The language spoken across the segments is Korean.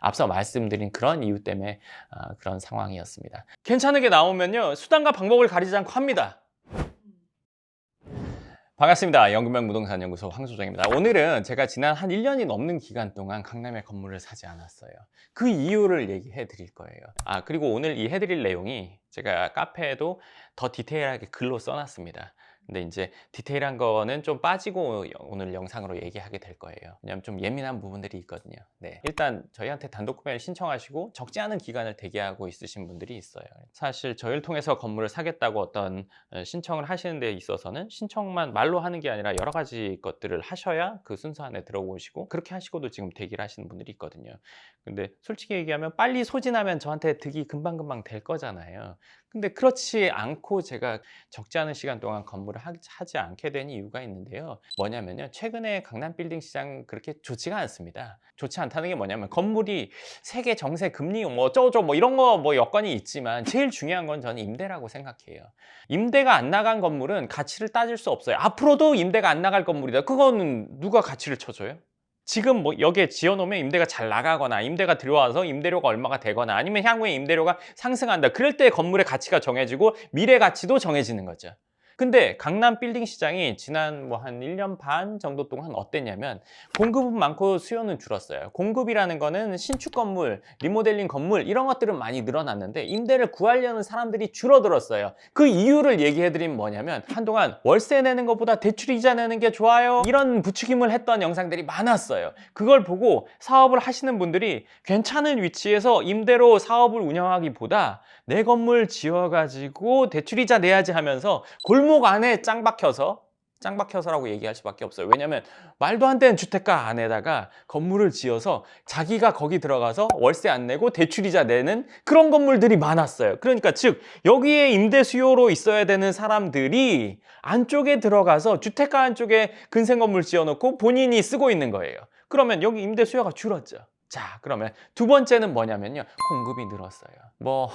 앞서 말씀드린 그런 이유 때문에 아, 그런 상황이었습니다. 괜찮은 게 나오면요. 수단과 방법을 가리지 않고 합니다. 반갑습니다. 연금명 부동산 연구소 황소정입니다. 오늘은 제가 지난 한 1년이 넘는 기간 동안 강남에 건물을 사지 않았어요. 그 이유를 얘기해 드릴 거예요. 아, 그리고 오늘 이 해드릴 내용이 제가 카페에도 더 디테일하게 글로 써놨습니다. 근데 이제 디테일한 거는 좀 빠지고 오늘 영상으로 얘기하게 될 거예요. 왜냐면 좀 예민한 부분들이 있거든요. 네. 일단 저희한테 단독 구매를 신청하시고 적지 않은 기간을 대기하고 있으신 분들이 있어요. 사실 저희를 통해서 건물을 사겠다고 어떤 어, 신청을 하시는 데 있어서는 신청만 말로 하는 게 아니라 여러 가지 것들을 하셔야 그 순서 안에 들어오시고 그렇게 하시고도 지금 대기를 하시는 분들이 있거든요. 근데 솔직히 얘기하면 빨리 소진하면 저한테 득이 금방금방 될 거잖아요. 근데 그렇지 않고 제가 적지 않은 시간 동안 건물을 하- 하지 않게 된 이유가 있는데요. 뭐냐면요. 최근에 강남 빌딩 시장 그렇게 좋지가 않습니다. 좋지 않다는 게 뭐냐면 건물이 세계 정세 금리 뭐 어쩌고저쩌고 뭐 이런 거 뭐 여건이 있지만 제일 중요한 건 저는 임대라고 생각해요. 임대가 안 나간 건물은 가치를 따질 수 없어요. 앞으로도 임대가 안 나갈 건물이다. 그거는 누가 가치를 쳐줘요? 지금 뭐 여기에 지어놓으면 임대가 잘 나가거나 임대가 들어와서 임대료가 얼마가 되거나 아니면 향후에 임대료가 상승한다. 그럴 때 건물의 가치가 정해지고 미래 가치도 정해지는 거죠. 근데 강남 빌딩 시장이 지난 뭐 한 1년 반 정도 동안 어땠냐면 공급은 많고 수요는 줄었어요. 공급이라는 거는 신축 건물, 리모델링 건물 이런 것들은 많이 늘어났는데 임대를 구하려는 사람들이 줄어들었어요. 그 이유를 얘기해 드리면 뭐냐면 한동안 월세 내는 것보다 대출 이자 내는 게 좋아요. 이런 부추김을 했던 영상들이 많았어요. 그걸 보고 사업을 하시는 분들이 괜찮은 위치에서 임대로 사업을 운영하기보다 내 건물 지어가지고 대출 이자 내야지 하면서 골목 안에 짱 박혀서 짱 박혀서라고 얘기할 수밖에 없어요. 왜냐하면 말도 안 되는 주택가 안에다가 건물을 지어서 자기가 거기 들어가서 월세 안 내고 대출이자 내는 그런 건물들이 많았어요. 그러니까 즉 여기에 임대 수요로 있어야 되는 사람들이 안쪽에 들어가서 주택가 안쪽에 근생 건물 지어놓고 본인이 쓰고 있는 거예요. 그러면 여기 임대 수요가 줄었죠. 자, 그러면 두 번째는 뭐냐면요. 공급이 늘었어요. 뭐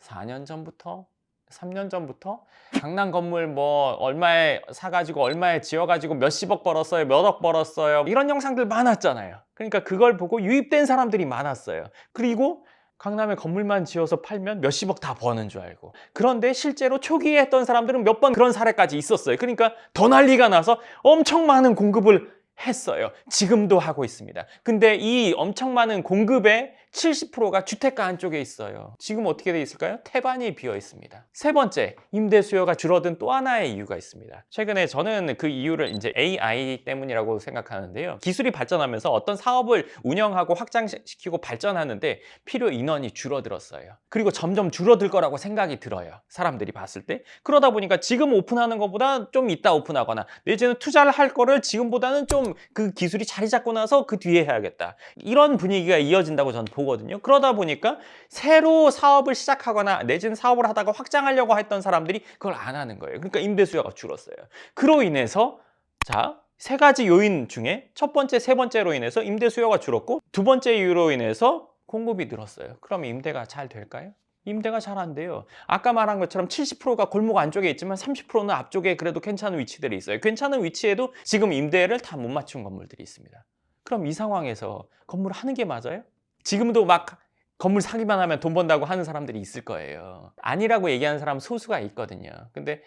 4년 전부터 3년 전부터 강남 건물 뭐 얼마에 사가지고 얼마에 지어가지고 몇십억 벌었어요, 몇억 벌었어요 이런 영상들 많았잖아요. 그러니까 그걸 보고 유입된 사람들이 많았어요. 그리고 강남에 건물만 지어서 팔면 몇십억 다 버는 줄 알고. 그런데 실제로 초기에 했던 사람들은 몇 번 그런 사례까지 있었어요. 그러니까 더 난리가 나서 엄청 많은 공급을 했어요. 지금도 하고 있습니다. 근데 이 엄청 많은 공급의 70%가 주택가 안쪽에 있어요. 지금 어떻게 돼 있을까요? 태반이 비어 있습니다. 세 번째, 임대 수요가 줄어든 또 하나의 이유가 있습니다. 최근에 저는 그 이유를 이제 AI 때문이라고 생각하는데요. 기술이 발전하면서 어떤 사업을 운영하고 확장시키고 발전하는데 필요 인원이 줄어들었어요. 그리고 점점 줄어들 거라고 생각이 들어요. 사람들이 봤을 때. 그러다 보니까 지금 오픈하는 것보다 좀 이따 오픈하거나 내지는 투자를 할 거를 지금보다는 좀 그 기술이 자리 잡고 나서 그 뒤에 해야겠다. 이런 분위기가 이어진다고 저는 보 거든요. 그러다 보니까 새로 사업을 시작하거나 내지는 사업을 하다가 확장하려고 했던 사람들이 그걸 안 하는 거예요. 그러니까 임대 수요가 줄었어요. 그로 인해서 자, 세 가지 요인 중에 첫 번째, 세 번째로 인해서 임대 수요가 줄었고 두 번째 이유로 인해서 공급이 늘었어요. 그럼 임대가 잘 될까요? 임대가 잘 안 돼요. 아까 말한 것처럼 70%가 골목 안쪽에 있지만 30%는 앞쪽에 그래도 괜찮은 위치들이 있어요. 괜찮은 위치에도 지금 임대를 다 못 맞춘 건물들이 있습니다. 그럼 이 상황에서 건물을 하는 게 맞아요? 지금도 막 건물 사기만 하면 돈 번다고 하는 사람들이 있을 거예요. 아니라고 얘기하는 사람 소수가 있거든요. 근데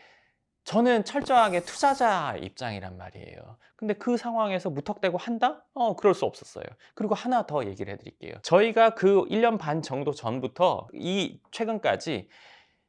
저는 철저하게 투자자 입장이란 말이에요. 근데 그 상황에서 무턱대고 한다? 어, 그럴 수 없었어요. 그리고 하나 더 얘기를 해드릴게요. 저희가 그 1년 반 정도 전부터 이 최근까지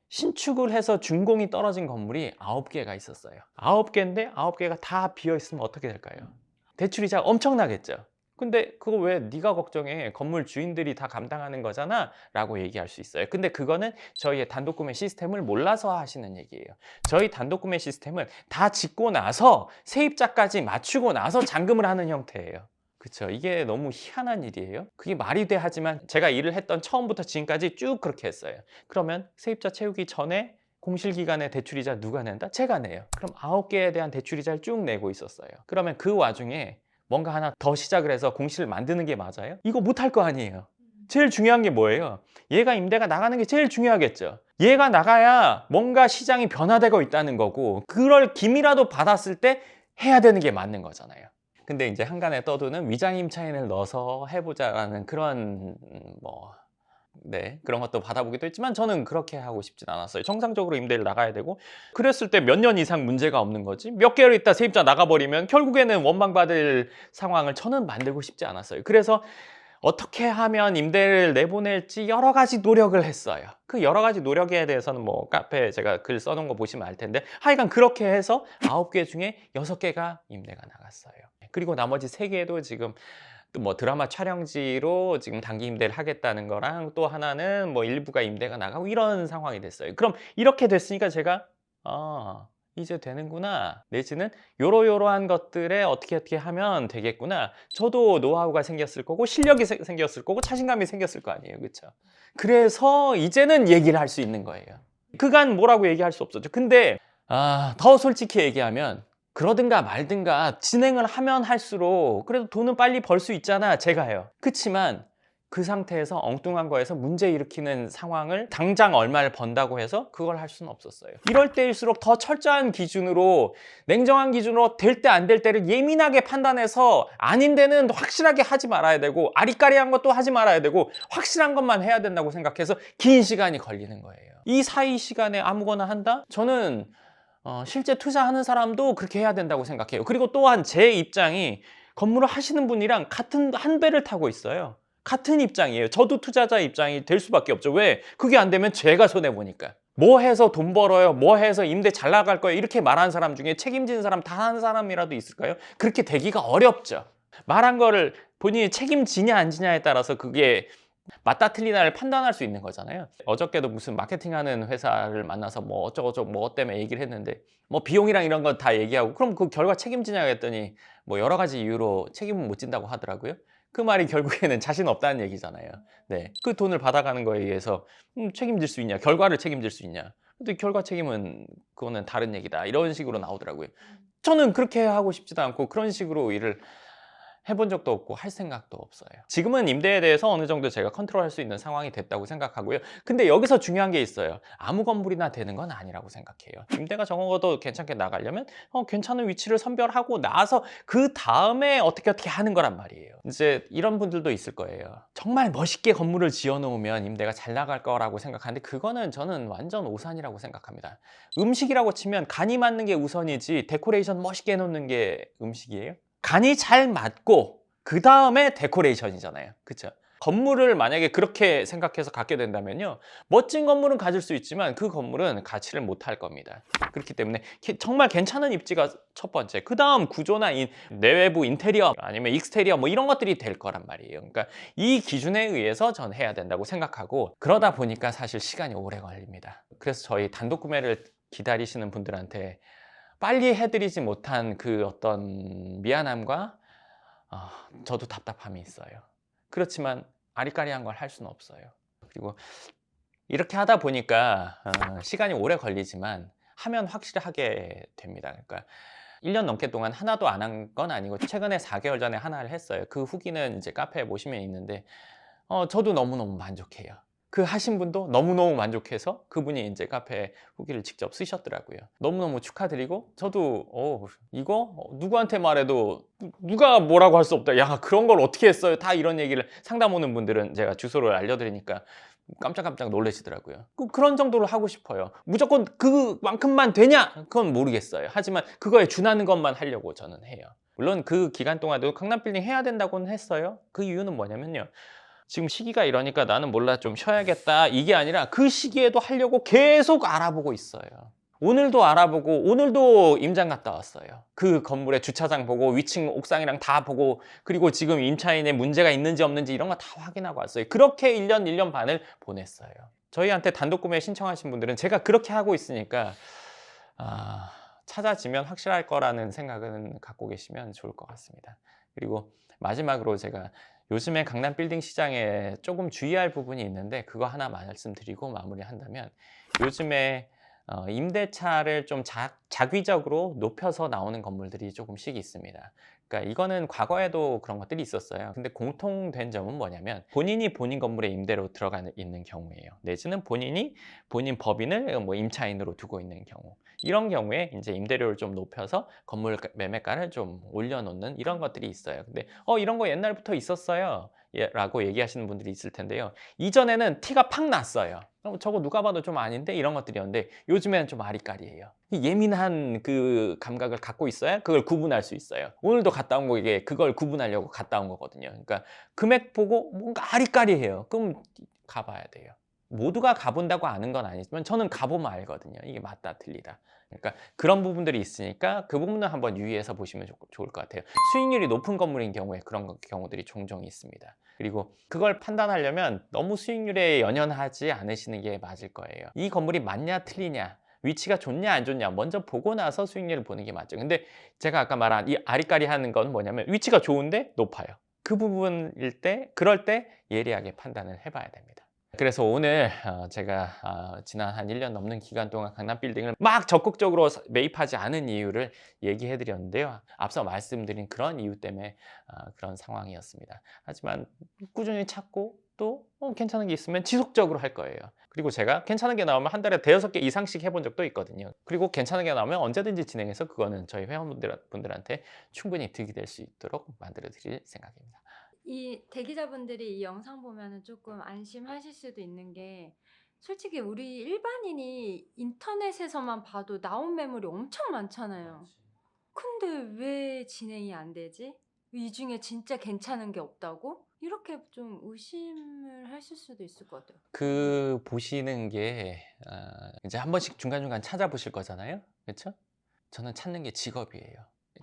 신축을 해서 준공이 떨어진 건물이 9개가 있었어요. 9개인데 9개가 다 비어 있으면 어떻게 될까요? 대출이자 엄청나겠죠. 근데 그거 왜 네가 걱정해? 건물 주인들이 다 감당하는 거잖아? 라고 얘기할 수 있어요. 근데 그거는 저희의 단독 구매 시스템을 몰라서 하시는 얘기예요. 저희 단독 구매 시스템은 다 짓고 나서 세입자까지 맞추고 나서 잔금을 하는 형태예요. 그쵸. 이게 너무 희한한 일이에요. 그게 말이 돼 하지만 제가 일을 했던 처음부터 지금까지 쭉 그렇게 했어요. 그러면 세입자 채우기 전에 공실기간에 대출이자 누가 낸다? 제가 내요. 그럼 아홉 개에 대한 대출이자를 쭉 내고 있었어요. 그러면 그 와중에 뭔가 하나 더 시작을 해서 공실을 만드는 게 맞아요? 이거 못할 거 아니에요. 제일 중요한 게 뭐예요? 얘가 임대가 나가는 게 제일 중요하겠죠. 얘가 나가야 뭔가 시장이 변화되고 있다는 거고 그럴 김이라도 받았을 때 해야 되는 게 맞는 거잖아요. 근데 이제 한간에 떠도는 위장임 차인을 넣어서 해보자라는 그런 음, 뭐 네, 그런 것도 받아보기도 했지만 저는 그렇게 하고 싶진 않았어요. 정상적으로 임대를 나가야 되고 그랬을 때 몇 년 이상 문제가 없는 거지. 몇 개월 있다 세입자 나가버리면 결국에는 원망받을 상황을 저는 만들고 싶지 않았어요. 그래서 어떻게 하면 임대를 내보낼지 여러 가지 노력을 했어요. 그 여러 가지 노력에 대해서는 뭐 카페에 제가 글 써놓은 거 보시면 알 텐데 하여간 그렇게 해서 아홉 개 중에 여섯 개가 임대가 나갔어요. 그리고 나머지 세 개도 지금 또 뭐 드라마 촬영지로 지금 단기 임대를 하겠다는 거랑 또 하나는 뭐 일부가 임대가 나가고 이런 상황이 됐어요. 그럼 이렇게 됐으니까 제가 아 이제 되는구나. 내지는 요러요러한 것들에 어떻게 어떻게 하면 되겠구나. 저도 노하우가 생겼을 거고 실력이 세- 생겼을 거고 자신감이 생겼을 거 아니에요. 그렇죠 그래서 이제는 얘기를 할 수 있는 거예요. 그간 뭐라고 얘기할 수 없었죠. 근데 아, 더 솔직히 얘기하면 그러든가 말든가 진행을 하면 할수록 그래도 돈은 빨리 벌 수 있잖아 제가요 그치만 그 상태에서 엉뚱한 거에서 문제 일으키는 상황을 당장 얼마를 번다고 해서 그걸 할 수는 없었어요. 이럴 때일수록 더 철저한 기준으로 냉정한 기준으로 될 때 안 될 때를 예민하게 판단해서 아닌 데는 확실하게 하지 말아야 되고 아리까리한 것도 하지 말아야 되고 확실한 것만 해야 된다고 생각해서 긴 시간이 걸리는 거예요. 이 사이 시간에 아무거나 한다? 저는 어, 실제 투자하는 사람도 그렇게 해야 된다고 생각해요. 그리고 또한 제 입장이 건물을 하시는 분이랑 같은 한 배를 타고 있어요. 같은 입장이에요. 저도 투자자 입장이 될 수밖에 없죠. 왜? 그게 안 되면 제가 손해 보니까. 뭐 해서 돈 벌어요? 뭐 해서 임대 잘 나갈 거예요? 이렇게 말하는 사람 중에 책임진 사람 단 한 사람이라도 있을까요? 그렇게 되기가 어렵죠. 말한 거를 본인이 책임지냐 안 지냐에 따라서 그게 맞다 틀리나를 판단할 수 있는 거잖아요. 어저께도 무슨 마케팅하는 회사를 만나서 뭐 어쩌고저쩌고 뭐 때문에 얘기를 했는데 뭐 비용이랑 이런 거 다 얘기하고 그럼 그 결과 책임지냐 했더니 뭐 여러 가지 이유로 책임은 못 진다고 하더라고요. 그 말이 결국에는 자신 없다는 얘기잖아요. 네. 그 돈을 받아가는 거에 의해서 음, 책임질 수 있냐? 결과를 책임질 수 있냐? 근데 결과 책임은 그거는 다른 얘기다. 이런 식으로 나오더라고요. 저는 그렇게 하고 싶지도 않고 그런 식으로 일을 해본 적도 없고 할 생각도 없어요. 지금은 임대에 대해서 어느 정도 제가 컨트롤할 수 있는 상황이 됐다고 생각하고요. 근데 여기서 중요한 게 있어요. 아무 건물이나 되는 건 아니라고 생각해요. 임대가 적어도 괜찮게 나가려면 어, 괜찮은 위치를 선별하고 나서 그 다음에 어떻게 어떻게 하는 거란 말이에요. 이제 이런 분들도 있을 거예요. 정말 멋있게 건물을 지어 놓으면 임대가 잘 나갈 거라고 생각하는데 그거는 저는 완전 오산이라고 생각합니다. 음식이라고 치면 간이 맞는 게 우선이지 데코레이션 멋있게 해놓는 게 음식이에요? 간이 잘 맞고 그 다음에 데코레이션이잖아요. 그쵸? 건물을 만약에 그렇게 생각해서 갖게 된다면요. 멋진 건물은 가질 수 있지만 그 건물은 가치를 못할 겁니다. 그렇기 때문에 게- 정말 괜찮은 입지가 첫 번째. 그 다음 구조나 인- 내외부 인테리어 아니면 익스테리어 뭐 이런 것들이 될 거란 말이에요. 그러니까 이 기준에 의해서 전 해야 된다고 생각하고 그러다 보니까 사실 시간이 오래 걸립니다. 그래서 저희 단독 구매를 기다리시는 분들한테 빨리 해드리지 못한 그 어떤 미안함과 아, 저도 답답함이 있어요. 그렇지만 아리까리한 걸 할 수는 없어요. 그리고 이렇게 하다 보니까 어, 시간이 오래 걸리지만 하면 확실히 하게 됩니다. 그러니까 1년 넘게 동안 하나도 안 한 건 아니고 최근에 4개월 전에 하나를 했어요. 그 후기는 이제 카페에 보시면 있는데 어, 저도 너무너무 만족해요. 그 하신 분도 너무너무 만족해서 그분이 이제 카페에 후기를 직접 쓰셨더라고요. 너무너무 축하드리고 저도 어, 이거 누구한테 말해도 누가 뭐라고 할 수 없다. 야 그런 걸 어떻게 했어요? 다 이런 얘기를 상담 오는 분들은 제가 주소를 알려드리니까 깜짝깜짝 놀라시더라고요. 그- 그런 정도로 하고 싶어요. 무조건 그만큼만 되냐? 그건 모르겠어요. 하지만 그거에 준하는 것만 하려고 저는 해요. 물론 그 기간 동안도 강남 빌딩 해야 된다고는 했어요. 그 이유는 뭐냐면요. 지금 시기가 이러니까 나는 몰라 좀 쉬어야겠다 이게 아니라 그 시기에도 하려고 계속 알아보고 있어요. 오늘도 알아보고 오늘도 임장 갔다 왔어요. 그 건물의 주차장 보고 위층 옥상이랑 다 보고 그리고 지금 임차인에 문제가 있는지 없는지 이런 거 다 확인하고 왔어요. 그렇게 1년 1년 반을 보냈어요. 저희한테 단독 구매 신청하신 분들은 제가 그렇게 하고 있으니까 아, 찾아지면 확실할 거라는 생각은 갖고 계시면 좋을 것 같습니다. 그리고 마지막으로 제가 요즘에 강남 빌딩 시장에 조금 주의할 부분이 있는데 그거 하나 말씀드리고 마무리한다면 요즘에 어, 임대차를 좀 자, 자기적으로 높여서 나오는 건물들이 조금씩 있습니다. 그러니까 이거는 과거에도 그런 것들이 있었어요. 근데 공통된 점은 뭐냐면 본인이 본인 건물에 임대로 들어가 있는 경우예요. 내지는 본인이 본인 법인을 뭐 임차인으로 두고 있는 경우. 이런 경우에 이제 임대료를 좀 높여서 건물 가- 매매가를 좀 올려놓는 이런 것들이 있어요. 근데 어 이런 거 옛날부터 있었어요. 예, 라고 얘기하시는 분들이 있을 텐데요. 이전에는 티가 팍 났어요. 어, 저거 누가 봐도 좀 아닌데 이런 것들이었는데 요즘에는 좀 아리까리해요. 이 예민한 그 감각을 갖고 있어야 그걸 구분할 수 있어요. 오늘도 갔다 온 거 이게 그걸 구분하려고 갔다 온 거거든요. 그러니까 금액 보고 뭔가 아리까리해요. 그럼 가봐야 돼요. 모두가 가본다고 아는 건 아니지만 저는 가보면 알거든요. 이게 맞다 틀리다. 그러니까 그런 부분들이 있으니까 그 부분은 한번 유의해서 보시면 좋- 좋을 것 같아요. 수익률이 높은 건물인 경우에 그런 거- 경우들이 종종 있습니다. 그리고 그걸 판단하려면 너무 수익률에 연연하지 않으시는 게 맞을 거예요. 이 건물이 맞냐 틀리냐 위치가 좋냐 안 좋냐 먼저 보고 나서 수익률을 보는 게 맞죠. 근데 제가 아까 말한 이 아리까리 하는 건 뭐냐면 위치가 좋은데 높아요. 그 부분일 때 그럴 때 예리하게 판단을 해봐야 됩니다. 그래서 오늘 어, 제가 어, 지난 한 1년 넘는 기간 동안 강남 빌딩을 막 적극적으로 사- 매입하지 않은 이유를 얘기해 드렸는데요. 앞서 말씀드린 그런 이유 때문에 어, 그런 상황이었습니다. 하지만 꾸준히 찾고 또 어, 괜찮은 게 있으면 지속적으로 할 거예요. 그리고 제가 괜찮은 게 나오면 한 달에 대여섯 개 이상씩 해본 적도 있거든요. 그리고 괜찮은 게 나오면 언제든지 진행해서 그거는 저희 회원분들한테 충분히 득이 될 수 있도록 만들어 드릴 생각입니다. 이 대기자분들이 이 영상 보면은 조금 안심하실 수도 있는 게 솔직히 우리 일반인이 인터넷에서만 봐도 나온 매물이 엄청 많잖아요. 근데 왜 진행이 안 되지? 이 중에 진짜 괜찮은 게 없다고? 이렇게 좀 의심을 하실 수도 있을 것 같아요. 그 보시는 게 어, 이제 한 번씩 중간중간 찾아보실 거잖아요. 그렇죠? 저는 찾는 게 직업이에요.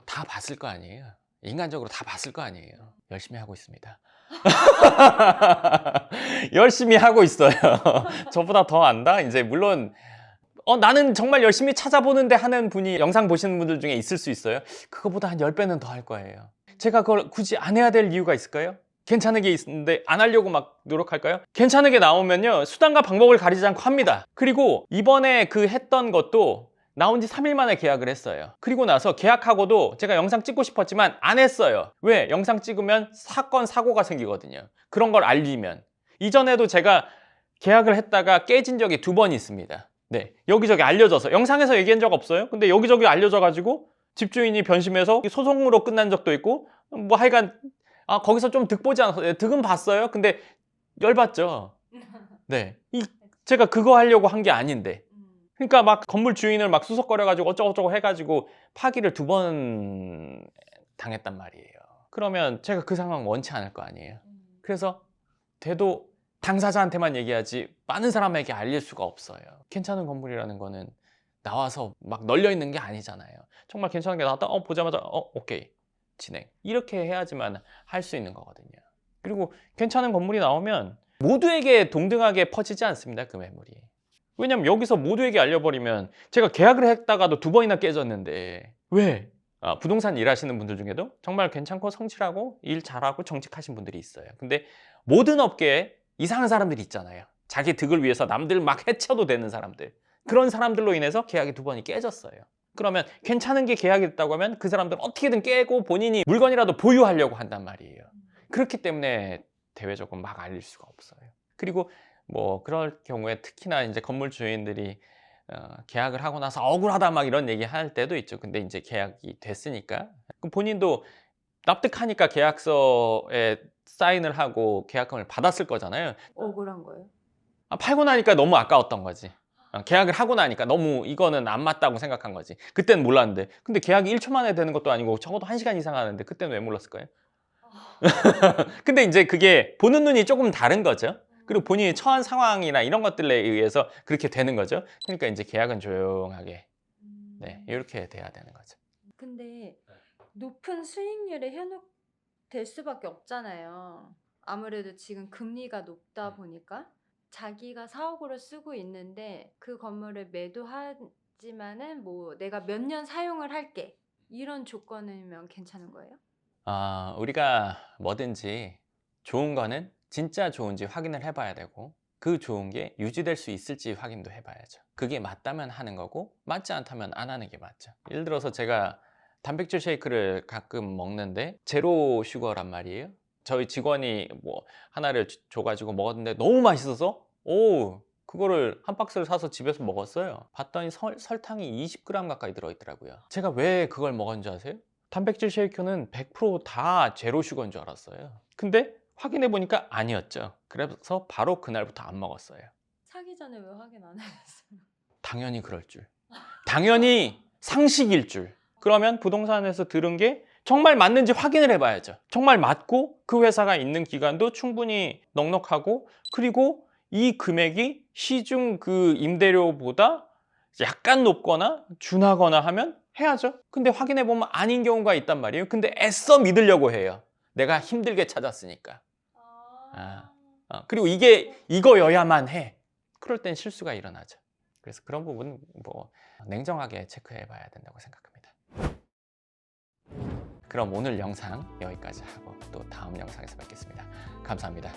다 봤을 거 아니에요. 인간적으로 다 봤을 거 아니에요. 열심히 하고 있습니다. 열심히 하고 있어요. 저보다 더 안다? 이제 물론 어, 나는 정말 열심히 찾아보는데 하는 분이 영상 보시는 분들 중에 있을 수 있어요. 그거보다 한 10배는 더 할 거예요. 제가 그걸 굳이 안 해야 될 이유가 있을까요? 괜찮은 게 있는데 안 하려고 막 노력할까요? 괜찮은 게 나오면요. 수단과 방법을 가리지 않고 합니다. 그리고 이번에 그 했던 것도 나온 지 3일 만에 계약을 했어요. 그리고 나서 계약하고도 제가 영상 찍고 싶었지만 안 했어요. 왜? 영상 찍으면 사건, 사고가 생기거든요. 그런 걸 알리면. 이전에도 제가 계약을 했다가 깨진 적이 두 번 있습니다. 네. 여기저기 알려져서. 영상에서 얘기한 적 없어요. 근데 여기저기 알려져가지고 집주인이 변심해서 소송으로 끝난 적도 있고, 뭐 하여간, 아, 거기서 좀 득 보지 않았어요. 득은 봤어요. 근데 열받죠. 네. 이, 제가 그거 하려고 한 게 아닌데. 그러니까 막 건물 주인을 막 수석거려가지고 어쩌고저쩌고 해가지고 파기를 두 번 당했단 말이에요. 그러면 제가 그 상황 원치 않을 거 아니에요. 그래서 돼도 당사자한테만 얘기하지 많은 사람에게 알릴 수가 없어요. 괜찮은 건물이라는 거는 나와서 막 널려 있는 게 아니잖아요. 정말 괜찮은 게 나왔다. 어 보자마자 어 오케이 진행 이렇게 해야지만 할 수 있는 거거든요. 그리고 괜찮은 건물이 나오면 모두에게 동등하게 퍼지지 않습니다. 그 매물이. 왜냐면 여기서 모두에게 알려버리면 제가 계약을 했다가도 두 번이나 깨졌는데 왜? 아, 부동산 일하시는 분들 중에도 정말 괜찮고 성실하고 일 잘하고 정직하신 분들이 있어요. 근데 모든 업계에 이상한 사람들이 있잖아요. 자기 득을 위해서 남들 막 해쳐도 되는 사람들. 그런 사람들로 인해서 계약이 두 번이 깨졌어요. 그러면 괜찮은 게 계약이 됐다고 하면 그 사람들은 어떻게든 깨고 본인이 물건이라도 보유하려고 한단 말이에요. 그렇기 때문에 대외적으로 막 알릴 수가 없어요. 그리고 뭐 그럴 경우에 특히나 이제 건물 주인들이 어, 계약을 하고 나서 억울하다 막 이런 얘기 할 때도 있죠. 근데 이제 계약이 됐으니까 본인도 납득하니까 계약서에 사인을 하고 계약금을 받았을 거잖아요. 억울한 거예요? 아, 팔고 나니까 너무 아까웠던 거지. 어, 계약을 하고 나니까 너무 이거는 안 맞다고 생각한 거지. 그때는 몰랐는데. 근데 계약이 1초 만에 되는 것도 아니고 적어도 1시간 이상 하는데 그때는 왜 몰랐을까요? 근데 이제 그게 보는 눈이 조금 다른 거죠. 그리고 본인이 처한 상황이나 이런 것들에 의해서 그렇게 되는 거죠. 그러니까 이제 계약은 조용하게 네, 이렇게 돼야 되는 거죠. 근데 높은 수익률에 현혹될 수밖에 없잖아요. 아무래도 지금 금리가 높다 보니까 자기가 사억으로 쓰고 있는데 그 건물을 매도하지만은 뭐 내가 몇 년 사용을 할게 이런 조건이면 괜찮은 거예요? 아, 우리가 뭐든지 좋은 거는 진짜 좋은지 확인을 해봐야 되고 그 좋은 게 유지될 수 있을지 확인도 해봐야죠. 그게 맞다면 하는 거고 맞지 않다면 안 하는 게 맞죠. 예를 들어서 제가 단백질 쉐이크를 가끔 먹는데 제로 슈거란 말이에요. 저희 직원이 뭐 하나를 주- 줘가지고 먹었는데 너무 맛있어서 오 그거를 한 박스를 사서 집에서 먹었어요. 봤더니 설, 설탕이 20g 가까이 들어있더라고요. 제가 왜 그걸 먹었는지 아세요? 단백질 쉐이크는 100%다 제로 슈거인 줄 알았어요. 근데 확인해 보니까 아니었죠. 그래서 바로 그날부터 안 먹었어요. 사기 전에 왜 확인 안 하셨어요? 당연히 그럴 줄. 당연히 상식일 줄. 그러면 부동산에서 들은 게 정말 맞는지 확인을 해봐야죠. 정말 맞고 그 회사가 있는 기간도 충분히 넉넉하고 그리고 이 금액이 시중 그 임대료보다 약간 높거나 준하거나 하면 해야죠. 근데 확인해 보면 아닌 경우가 있단 말이에요. 근데 애써 믿으려고 해요. 내가 힘들게 찾았으니까. 아. 어, 그리고 이게 이거여야만 해. 그럴 땐 실수가 일어나죠. 그래서 그런 부분 뭐 냉정하게 체크해 봐야 된다고 생각합니다. 그럼 오늘 영상 여기까지 하고 또 다음 영상에서 뵙겠습니다. 감사합니다.